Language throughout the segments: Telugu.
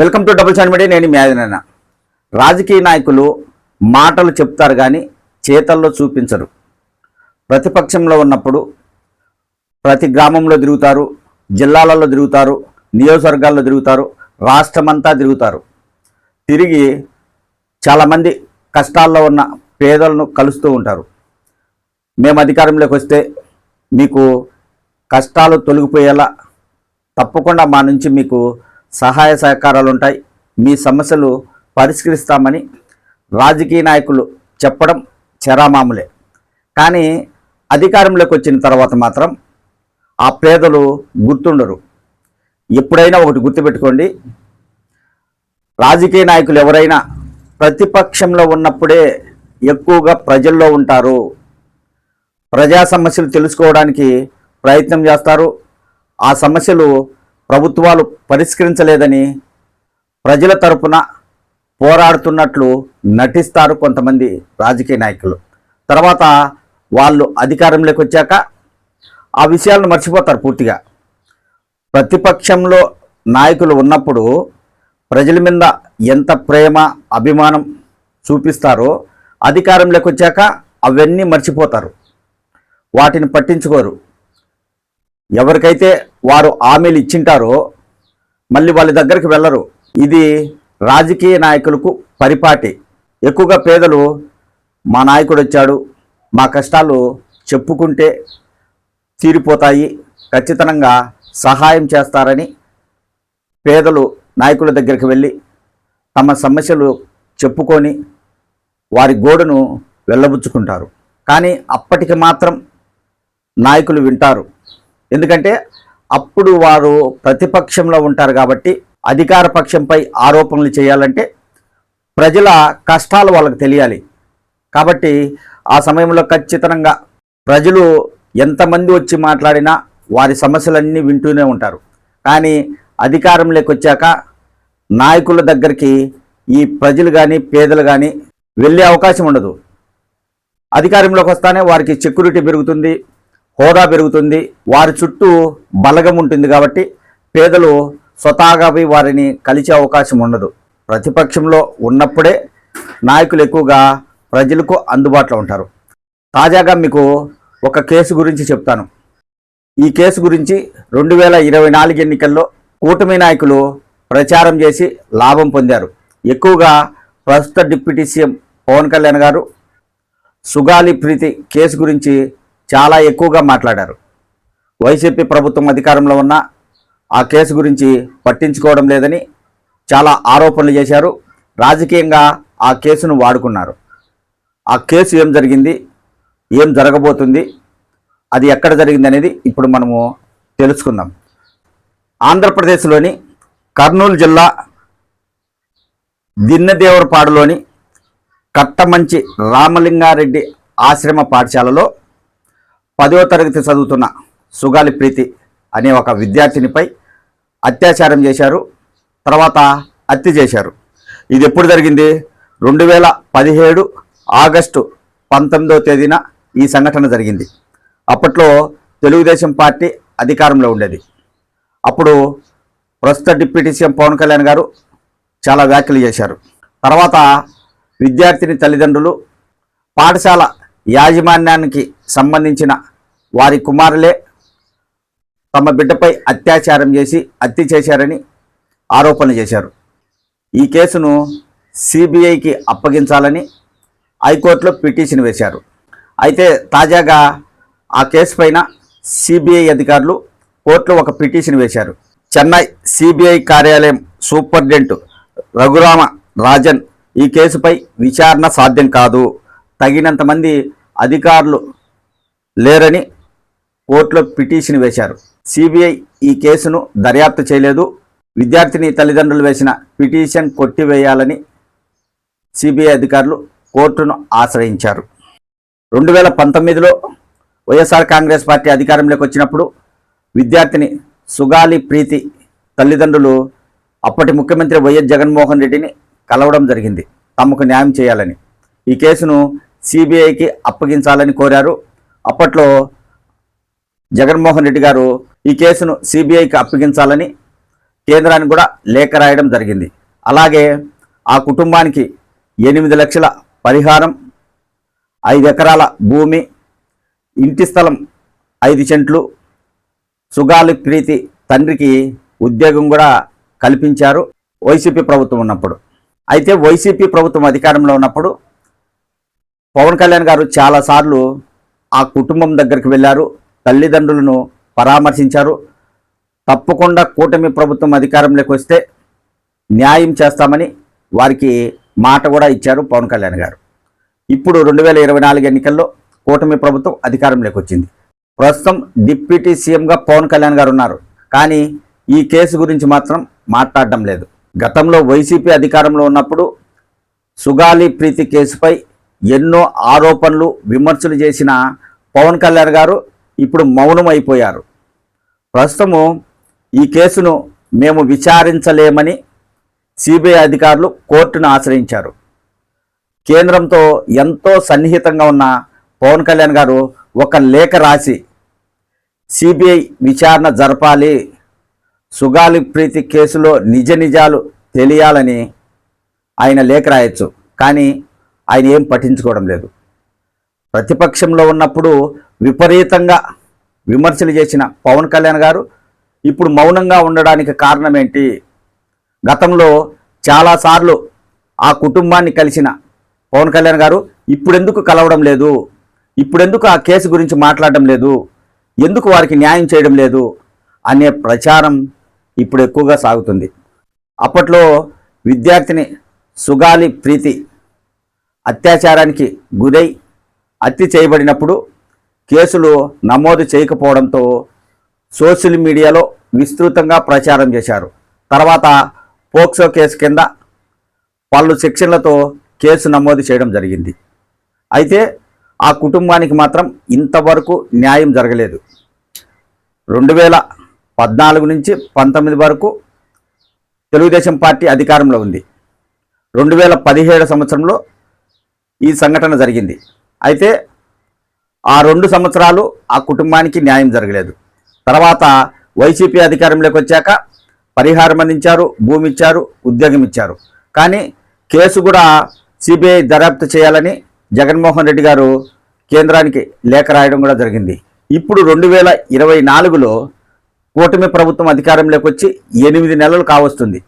వెల్కమ్ టు డబుల్ మీడియా నేను మేదనన్న రాజకీయ నాయకులు మాటలు చెప్తారు కానీ చేతల్లో చూపించరు. ప్రతిపక్షంలో ఉన్నప్పుడు ప్రతి గ్రామంలో తిరుగుతారు జిల్లాలలో తిరుగుతారు నియోజకవర్గాల్లో తిరుగుతారు రాష్ట్రమంతా తిరుగుతారు. తిరిగి చాలామంది కష్టాల్లో ఉన్న పేదలను కలుస్తూ ఉంటారు. మేము అధికారంలోకి వస్తే మీకు కష్టాలు తొలగిపోయేలా తప్పకుండా మా నుంచి మీకు సహాయ సహకారాలు ఉంటాయి మీ సమస్యలు పరిష్కరిస్తామని రాజకీయ నాయకులు చెప్పడం చరామాములే. కానీ అధికారంలోకి వచ్చిన తర్వాత మాత్రం ఆ పేదలు గుర్తుండరు. ఎప్పుడైనా ఒకటి గుర్తుపెట్టుకోండి. రాజకీయ నాయకులు ఎవరైనా ప్రతిపక్షంలో ఉన్నప్పుడే ఎక్కువగా ప్రజల్లో ఉంటారు. ప్రజా సమస్యలు తెలుసుకోవడానికి ప్రయత్నం చేస్తారు. ఆ సమస్యలు ప్రభుత్వాలు పరిష్కరించలేదని ప్రజల తరపున పోరాడుతున్నట్లు నటిస్తారు కొంతమంది రాజకీయ నాయకులు. తర్వాత వాళ్ళు అధికారంలోకి వచ్చాక ఆ విషయాలను మర్చిపోతారు పూర్తిగా. ప్రతిపక్షంలో నాయకులు ఉన్నప్పుడు ప్రజల మీద ఎంత ప్రేమ అభిమానం చూపిస్తారో అధికారంలోకి వచ్చాక అవన్నీ మర్చిపోతారు. వాటిని పట్టించుకోరు. ఎవరికైతే వారు హామీలు ఇచ్చింటారో మళ్ళీ వాళ్ళ దగ్గరికి వెళ్ళరు. ఇది రాజకీయ నాయకులకు పరిపాటి. ఎక్కువగా పేదలు మా నాయకుడు వచ్చాడు. మా కష్టాలు చెప్పుకుంటే తీరిపోతాయి. ఖచ్చితంగా సహాయం చేస్తారని పేదలు నాయకుల దగ్గరికి వెళ్ళి తమ సమస్యలు చెప్పుకొని వారి గోడును వెళ్ళబుచ్చుకుంటారు. కానీ అప్పటికి మాత్రం నాయకులు వింటారు. ఎందుకంటే అప్పుడు వారు ప్రతిపక్షంలో ఉంటారు కాబట్టి అధికార పక్షంపై ఆరోపణలు చేయాలంటే ప్రజల కష్టాలు వాళ్ళకి తెలియాలి. కాబట్టి ఆ సమయంలో ఖచ్చితంగా ప్రజలు ఎంతమంది వచ్చి మాట్లాడినా వారి సమస్యలన్నీ వింటూనే ఉంటారు. కానీ అధికారంలోకి వచ్చాక నాయకుల దగ్గరికి ఈ ప్రజలు కానీ పేదలు కానీ వెళ్ళే అవకాశం ఉండదు. అధికారంలోకి వస్తానే వారికి సెక్యూరిటీ పెరుగుతుంది. హోదా పెరుగుతుంది. వారి చుట్టూ బలగం ఉంటుంది కాబట్టి పేదలు స్వతహాగా పోయి వారిని కలిసే అవకాశం ఉండదు. ప్రతిపక్షంలో ఉన్నప్పుడే నాయకులు ఎక్కువగా ప్రజలకు అందుబాటులో ఉంటారు. తాజాగా మీకు ఒక కేసు గురించి చెప్తాను. ఈ కేసు గురించి రెండు వేల ఇరవై నాలుగు ఎన్నికల్లో కూటమి నాయకులు ప్రచారం చేసి లాభం పొందారు. ఎక్కువగా ప్రస్తుత డిప్యూటీ సీఎం పవన్ కళ్యాణ్ గారు సుగాలి ప్రీతి కేసు గురించి చాలా ఎక్కువగా మాట్లాడారు. వైసీపీ ప్రభుత్వం అధికారంలో ఉన్న ఆ కేసు గురించి పట్టించుకోవడం లేదని చాలా ఆరోపణలు చేశారు. రాజకీయంగా ఆ కేసును వాడుకున్నారు. ఆ కేసు ఏం జరిగింది? ఏం జరగబోతుంది? అది ఎక్కడ జరిగింది అనేది ఇప్పుడు మనము తెలుసుకుందాం. ఆంధ్రప్రదేశ్లోని కర్నూలు జిల్లా దిన్నదేవరపాడులోని కట్టమంచి రామలింగారెడ్డి ఆశ్రమ పాఠశాలలో పదవ తరగతి చదువుతున్న సుగాలి ప్రీతి అనే ఒక విద్యార్థినిపై అత్యాచారం చేశారు తర్వాత హత్య చేశారు. ఇది ఎప్పుడు జరిగింది? రెండు వేల పదిహేడు ఆగస్టు పంతొమ్మిదవ తేదీన ఈ సంఘటన జరిగింది. అప్పట్లో తెలుగుదేశం పార్టీ అధికారంలో ఉండేది. అప్పుడు ప్రస్తుత డిప్యూటీ సీఎం పవన్ కళ్యాణ్ గారు చాలా వ్యాఖ్యలు చేశారు. తర్వాత విద్యార్థిని తల్లిదండ్రులు పాఠశాల యాజమాన్యానికి సంబంధించిన వారి కుమారులే తమ బిడ్డపై అత్యాచారం చేసి హత్య చేశారని ఆరోపణలు చేశారు. ఈ కేసును సిబిఐకి అప్పగించాలని హైకోర్టులో పిటిషన్ వేశారు. అయితే తాజాగా ఆ కేసు పైన సిబిఐ అధికారులు కోర్టులో ఒక పిటిషన్ వేశారు. చెన్నై సిబిఐ కార్యాలయం సూపరింటెండెంట్ రఘురామ రాజన్ ఈ కేసుపై విచారణ సాధ్యం కాదు. తగినంతమంది అధికారులు లేరని కోర్టులో పిటిషన్ వేశారు. సిబిఐ ఈ కేసును దర్యాప్తు చేయలేదు. విద్యార్థిని తల్లిదండ్రులు వేసిన పిటిషన్ కొట్టివేయాలని సిబిఐ అధికారులు కోర్టును ఆశ్రయించారు. రెండు వేల పంతొమ్మిదిలో వైఎస్ఆర్ కాంగ్రెస్ పార్టీ అధికారంలోకి వచ్చినప్పుడు విద్యార్థిని సుగాలి ప్రీతి తల్లిదండ్రులు అప్పటి ముఖ్యమంత్రి వైఎస్ జగన్మోహన్ రెడ్డిని కలవడం జరిగింది. తమకు న్యాయం చేయాలని. ఈ కేసును సిబిఐకి అప్పగించాలని కోరారు. అప్పట్లో జగన్మోహన్ రెడ్డి గారు ఈ కేసును సిబిఐకి అప్పగించాలని కేంద్రానికి కూడా లేఖ రాయడం జరిగింది. అలాగే ఆ కుటుంబానికి ఎనిమిది లక్షల పరిహారం ఐదు ఎకరాల భూమి ఇంటి స్థలం ఐదు సెంట్లు సుగాలి ప్రీతి తండ్రికి ఉద్యోగం కూడా కల్పించారు వైసీపీ ప్రభుత్వం ఉన్నప్పుడు. అయితే వైసీపీ ప్రభుత్వం అధికారంలో ఉన్నప్పుడు పవన్ కళ్యాణ్ గారు చాలాసార్లు ఆ కుటుంబం దగ్గరికి వెళ్ళారు. తల్లిదండ్రులను పరామర్శించారు. తప్పకుండా కూటమి ప్రభుత్వం అధికారంలోకి వస్తే న్యాయం చేస్తామని వారికి మాట కూడా ఇచ్చారు పవన్ కళ్యాణ్ గారు. ఇప్పుడు రెండు వేల ఇరవై నాలుగు ఎన్నికల్లో కూటమి ప్రభుత్వం అధికారంలోకి వచ్చింది. ప్రస్తుతం డిప్యూటీ సీఎంగా పవన్ కళ్యాణ్ గారు ఉన్నారు. కానీ ఈ కేసు గురించి మాత్రం మాట్లాడడం లేదు. గతంలో వైసీపీ అధికారంలో ఉన్నప్పుడు సుగాలి ప్రీతి కేసుపై ఎన్నో ఆరోపణలు విమర్శలు చేసిన పవన్ కళ్యాణ్ గారు ఇప్పుడు మౌనం అయిపోయారు ప్రస్తుతము ఈ కేసును మేము విచారించలేమని సిబిఐ అధికారులు కోర్టును ఆశ్రయించారు. కేంద్రంతో ఎంతో సన్నిహితంగా ఉన్న పవన్ కళ్యాణ్ గారు ఒక లేఖ రాసి సిబిఐ విచారణ జరపాలి. సుగాలి ప్రీతి కేసులో నిజ నిజాలు తెలియాలని ఆయన లేఖ రాయొచ్చు. కానీ ఆయన ఏం పఠించుకోవడం లేదు. ప్రతిపక్షంలో ఉన్నప్పుడు విపరీతంగా విమర్శలు చేసిన పవన్ కళ్యాణ్ గారు ఇప్పుడు మౌనంగా ఉండడానికి కారణం ఏంటి గతంలో చాలాసార్లు ఆ కుటుంబాన్ని కలిసిన పవన్ కళ్యాణ్ గారు ఇప్పుడెందుకు కలవడం లేదు? ఇప్పుడెందుకు ఆ కేసు గురించి మాట్లాడడం లేదు? ఎందుకు వారికి న్యాయం చేయడం లేదు? అనే ప్రచారం ఇప్పుడు ఎక్కువగా సాగుతుంది. అప్పట్లో విద్యార్థిని సుగాలి ప్రీతి అత్యాచారానికి గురై హత్య చేయబడినప్పుడు కేసులు నమోదు చేయకపోవడంతో సోషల్ మీడియాలో విస్తృతంగా ప్రచారం చేశారు. తర్వాత పోక్సో కేసు కింద పలు సెక్షన్లతో కేసు నమోదు చేయడం జరిగింది. అయితే ఆ కుటుంబానికి మాత్రం ఇంతవరకు న్యాయం జరగలేదు. రెండు వేల పద్నాలుగు నుంచి పంతొమ్మిది వరకు తెలుగుదేశం పార్టీ అధికారంలో ఉంది. రెండు వేల పదిహేడు సంవత్సరంలో ఈ సంఘటన జరిగింది. అయితే ఆ రెండు సంవత్సరాలు ఆ కుటుంబానికి న్యాయం జరగలేదు. తర్వాత వైసీపీ అధికారంలోకి వచ్చాక పరిహారం అందించారు భూమి ఇచ్చారు ఉద్యోగం ఇచ్చారు. కానీ కేసు కూడా సిబిఐ దర్యాప్తు చేయాలని జగన్మోహన్ రెడ్డి గారు కేంద్రానికి లేఖ రాయడం కూడా జరిగింది. ఇప్పుడు రెండు వేల ఇరవై నాలుగులో కూటమి ప్రభుత్వం అధికారంలోకి వచ్చి ఎనిమిది నెలలు కావస్తుంది.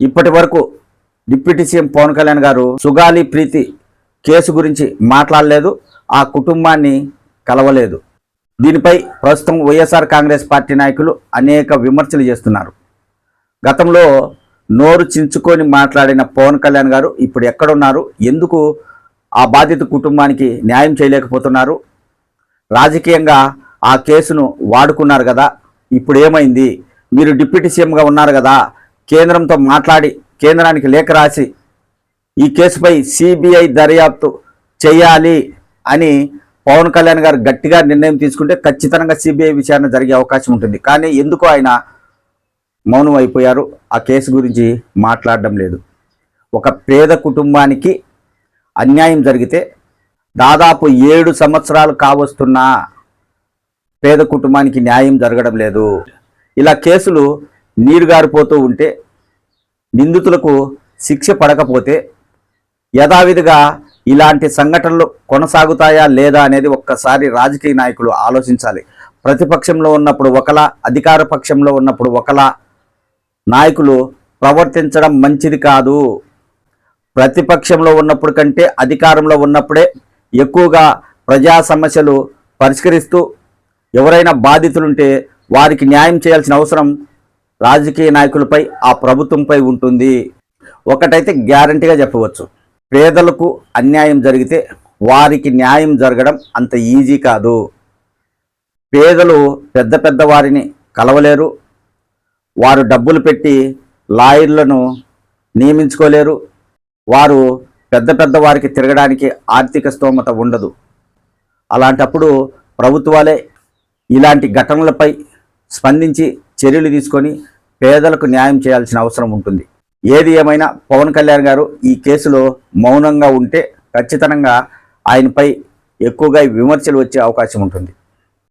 ఇప్పటి వరకు డిప్యూటీ సీఎం పవన్ కళ్యాణ్ గారు సుగాలి ప్రీతి కేసు గురించి మాట్లాడలేదు ఆ కుటుంబాన్ని కలవలేదు. దీనిపై ప్రస్తుతం వైఎస్ఆర్ కాంగ్రెస్ పార్టీ నాయకులు అనేక విమర్శలు చేస్తున్నారు. గతంలో నోరు చించుకొని మాట్లాడిన పవన్ కళ్యాణ్ గారు ఇప్పుడు ఎక్కడున్నారు? ఎందుకు ఆ బాధిత కుటుంబానికి న్యాయం చేయలేకపోతున్నారు? రాజకీయంగా ఆ కేసును వాడుకున్నారు కదా ఇప్పుడు ఏమైంది? మీరు డిప్యూటీ సీఎంగా ఉన్నారు కదా కేంద్రంతో మాట్లాడి కేంద్రానికి లేఖ రాసి ఈ కేసుపై సిబిఐ దర్యాప్తు చేయాలి అని పవన్ కళ్యాణ్ గారు గట్టిగా నిర్ణయం తీసుకుంటే ఖచ్చితంగా సిబిఐ విచారణ జరిగే అవకాశం ఉంటుంది. కానీ ఎందుకు ఆయన మౌనం అయిపోయారు ఆ కేసు గురించి మాట్లాడడం లేదు. ఒక పేద కుటుంబానికి అన్యాయం జరిగితే దాదాపు ఏడు సంవత్సరాలు కావస్తున్నా పేద కుటుంబానికి న్యాయం జరగడం లేదు. ఇలా కేసులు నీరుగారిపోతూ ఉంటే నిందితులకు శిక్ష పడకపోతే యథావిధిగా ఇలాంటి సంఘటనలు కొనసాగుతాయా లేదా అనేది ఒక్కసారి రాజకీయ నాయకులు ఆలోచించాలి. ప్రతిపక్షంలో ఉన్నప్పుడు ఒకలా అధికార పక్షంలో ఉన్నప్పుడు ఒకలా నాయకులు ప్రవర్తించడం మంచిది కాదు. ప్రతిపక్షంలో ఉన్నప్పుడు కంటే అధికారంలో ఉన్నప్పుడే ఎక్కువగా ప్రజా సమస్యలు పరిష్కరిస్తూ ఎవరైనా బాధితులుంటే వారికి న్యాయం చేయాల్సిన అవసరం రాజకీయ నాయకులపై ఆ ప్రభుత్వంపై ఉంటుంది. ఒకటైతే గ్యారంటీగా చెప్పవచ్చు. పేదలకు అన్యాయం జరిగితే వారికి న్యాయం జరగడం అంత ఈజీ కాదు. పేదలు పెద్ద పెద్ద వారిని కలవలేరు. వారు డబ్బులు పెట్టి లాయర్లను నియమించుకోలేరు. వారు పెద్ద పెద్ద వారికి తిరగడానికి ఆర్థిక స్తోమత ఉండదు. అలాంటప్పుడు ప్రభుత్వాలే ఇలాంటి ఘటనలపై స్పందించి చర్యలు తీసుకొని పేదలకు న్యాయం చేయాల్సిన అవసరం ఉంటుంది. ఏది ఏమైనా పవన్ కళ్యాణ్ గారు ఈ కేసులో మౌనంగా ఉంటే ఖచ్చితంగా ఆయనపై ఎక్కువగా విమర్శలు వచ్చే అవకాశం ఉంటుంది.